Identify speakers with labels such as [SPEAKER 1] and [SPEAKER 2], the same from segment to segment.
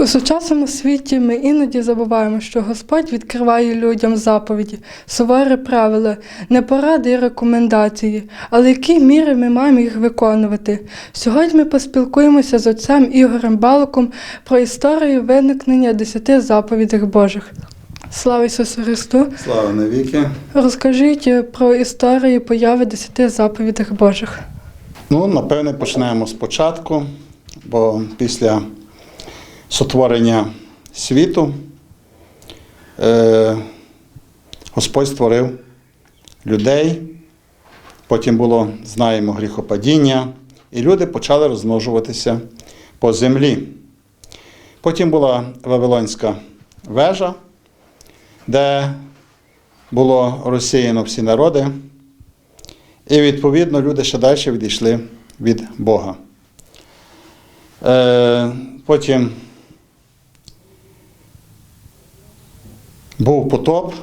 [SPEAKER 1] У сучасному світі ми іноді забуваємо, що Господь відкриває людям заповіді, суворі правила, не поради і рекомендації, але які міри ми маємо їх виконувати. Сьогодні ми поспілкуємося з отцем Ігорем Балоком про історію виникнення десяти заповідей Божих. Слава Ісусу Христу!
[SPEAKER 2] Слава навіки.
[SPEAKER 1] Розкажіть про історію появи десяти заповідей Божих.
[SPEAKER 2] Ну, напевне, почнемо спочатку, бо після сотворення світу е, Господь створив людей, потім було, знаємо, гріхопадіння, і люди почали розмножуватися по землі. Потім була Вавилонська вежа, де було розсіяно всі народи. І відповідно люди ще далі відійшли від Бога. Е, потім був потоп,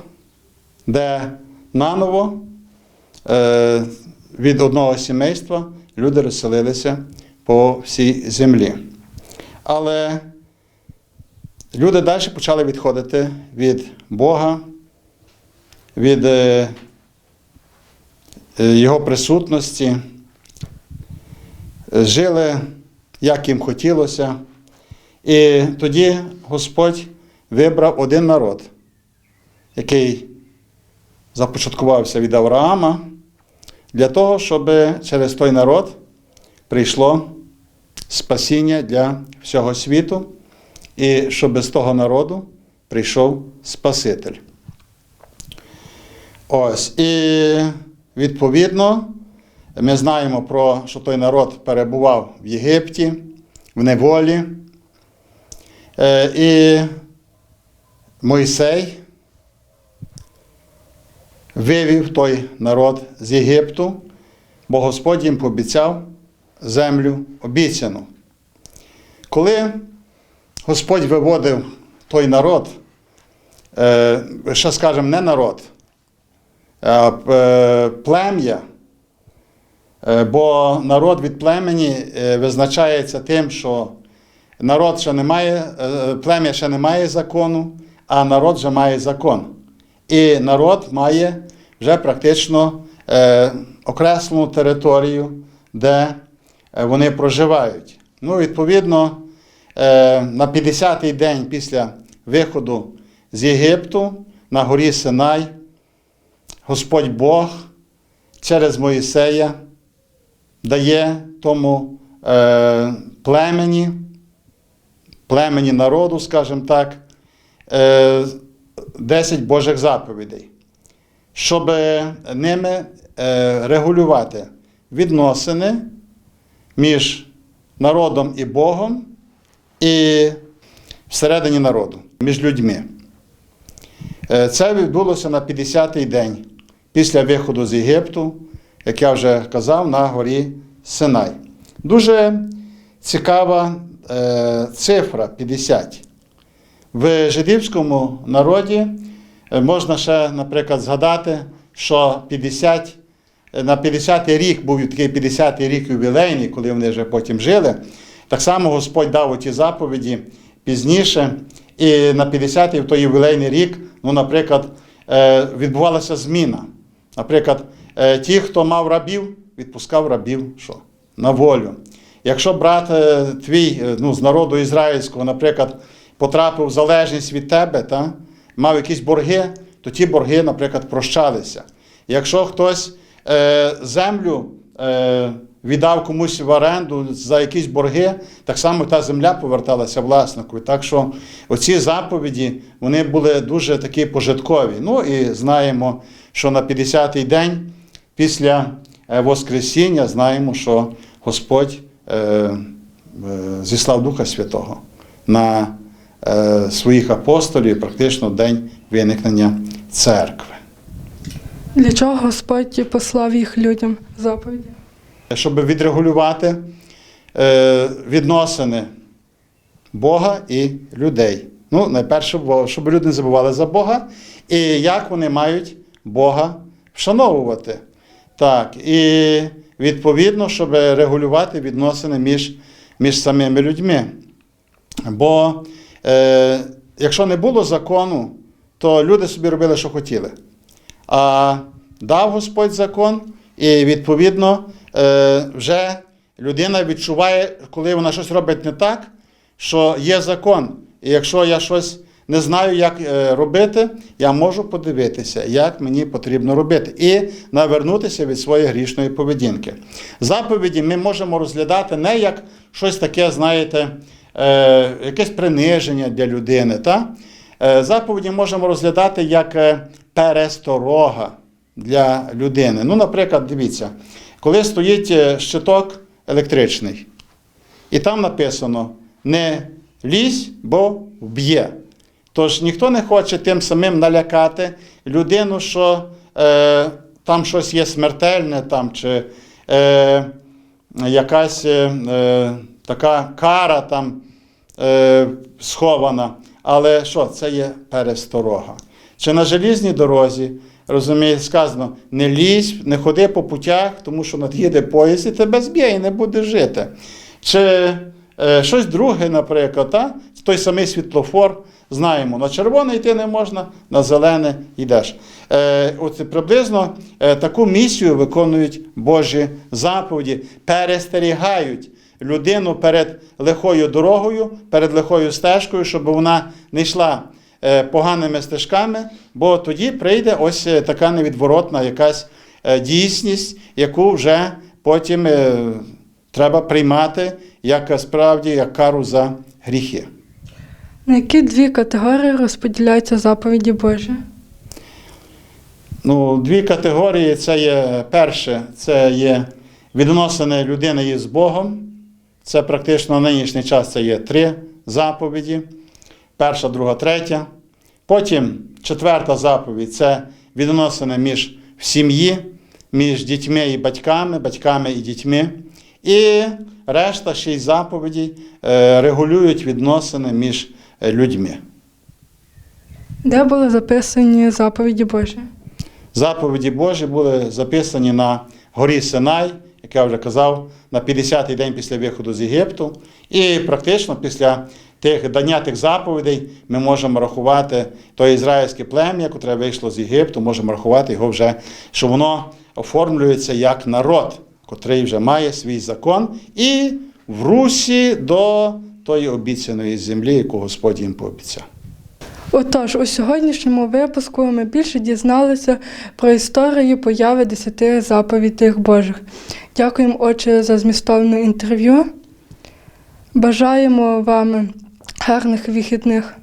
[SPEAKER 2] де наново е, від одного сімейства люди розселилися по всій землі. Але люди далі почали відходити від Бога, від е, е, Його присутності, жили, як їм хотілося. І тоді Господь вибрав один народ, який започаткувався від Авраама, для того, щоб через той народ прийшло спасіння для всього світу, і щоб з того народу прийшов Спаситель. Ось. І відповідно, ми знаємо про, що той народ перебував в Єгипті, в неволі. Е, І Мойсей вивів той народ з Єгипту, бо Господь їм пообіцяв землю обіцяну. Коли Господь виводив той народ, е, ще скажемо, не народ, а е, плем'я, е, бо народ від племені визначається тим, що народ ще не має, плем'я ще не має закону, а народ вже має закон. І народ має вже практично е, окреслену територію, де е, вони проживають. Ну, відповідно, е, на 50-й день після виходу з Єгипту на горі Синай Господь Бог через Моїсея дає тому е, племені, племені народу, скажімо так, е, 10 Божих заповідей, щоб ними е, регулювати відносини між народом і Богом і всередині народу, між людьми. Е, Це відбулося на 50-й день після виходу з Єгипту, як я вже казав, на горі Синай. Дуже цікава е, цифра 50. В жидівському народі е, можна ще, наприклад, згадати, що 50, е, на 50-й рік був такий 50-й рік ювілейний, коли вони вже потім жили. Так само Господь дав оті заповіді пізніше. І на 50-й в той ювілейний рік, ну, наприклад, е, відбувалася зміна. Наприклад, ті, хто мав рабів, відпускав рабів що? на волю. Якщо брат твій ну, з народу ізраїльського, наприклад, потрапив в залежність від тебе, та, мав якісь борги, то ті борги, наприклад, прощалися. Якщо хтось е, землю е, віддав комусь в оренду за якісь борги, так само та земля поверталася власнику. Так що оці заповіді вони були дуже такі пожиткові. Ну і знаємо, що на 50-й день після е, Воскресіння знаємо, що Господь е, е, зіслав Духа Святого на своїх апостолів, практично день виникнення церкви.
[SPEAKER 1] Для чого Господь послав їх людям заповіді?
[SPEAKER 2] щоб відрегулювати е, відносини Бога і людей. Ну, найперше, щоб люди не забували за Бога, і як вони мають Бога вшановувати. Так, і відповідно, щоб регулювати відносини між, між самими людьми. Бо е, якщо не було закону, то люди собі робили, що хотіли. А дав Господь закон, і відповідно е, вже людина відчуває, коли вона щось робить не так, що є закон. І якщо я щось не знаю, як е, робити, я можу подивитися, як мені потрібно робити, і навернутися від своєї грішної поведінки. Заповіді ми можемо розглядати не як щось таке, знаєте, якесь приниження для людини. Та? Е, заповіді можемо розглядати як е, пересторога для людини. Ну, наприклад, дивіться, коли стоїть е, щиток електричний, і там написано не лізь, бо вб'є. Тож ніхто не хоче тим самим налякати людину, що е, там щось є смертельне, там, чи е, якась е, е, така кара там е, схована. Але що, це є пересторога. Чи на желізній дорозі, розумієте, сказано, не лізь, не ходи по путях, тому що над'їде поїзд і тебе зб'є і не буде жити. Чи е, щось друге, наприклад, та? той самий світлофор, знаємо, на червоне йти не можна, на зелене йдеш. Е, от приблизно е, таку місію виконують Божі заповіді, перестерігають людину перед лихою дорогою, перед лихою стежкою, щоб вона не йшла е, поганими стежками, бо тоді прийде ось е, така невідворотна якась е, дійсність, яку вже потім треба приймати як справді як кару за гріхи.
[SPEAKER 1] На які дві категорії розподіляються заповіді Божі?
[SPEAKER 2] Ну, дві категорії це є перше, це є відносини людини із Богом. Це практично на нинішній час це є три заповіді. Перша, друга, третя. Потім четверта заповідь це відносини між в сім'ї, між дітьми і батьками, батьками і дітьми. І решта шість заповідей е, регулюють відносини між е, людьми.
[SPEAKER 1] Де були записані заповіді Божі?
[SPEAKER 2] Заповіді Божі були записані на горі Синай, як я вже казав, на 50-й день після виходу з Єгипту. І практично після тих дання тих заповідей ми можемо рахувати то ізраїльське плем'я, яке вийшло з Єгипту, можемо рахувати його вже, що воно оформлюється як народ, котрий вже має свій закон, і в русі до тої обіцяної землі, яку Господь їм пообіцяв.
[SPEAKER 1] Отож, у сьогоднішньому випуску ми більше дізналися про історію появи десяти заповідей Божих. Дякуємо, отче, за змістовне інтерв'ю. Бажаємо вам гарних вихідних.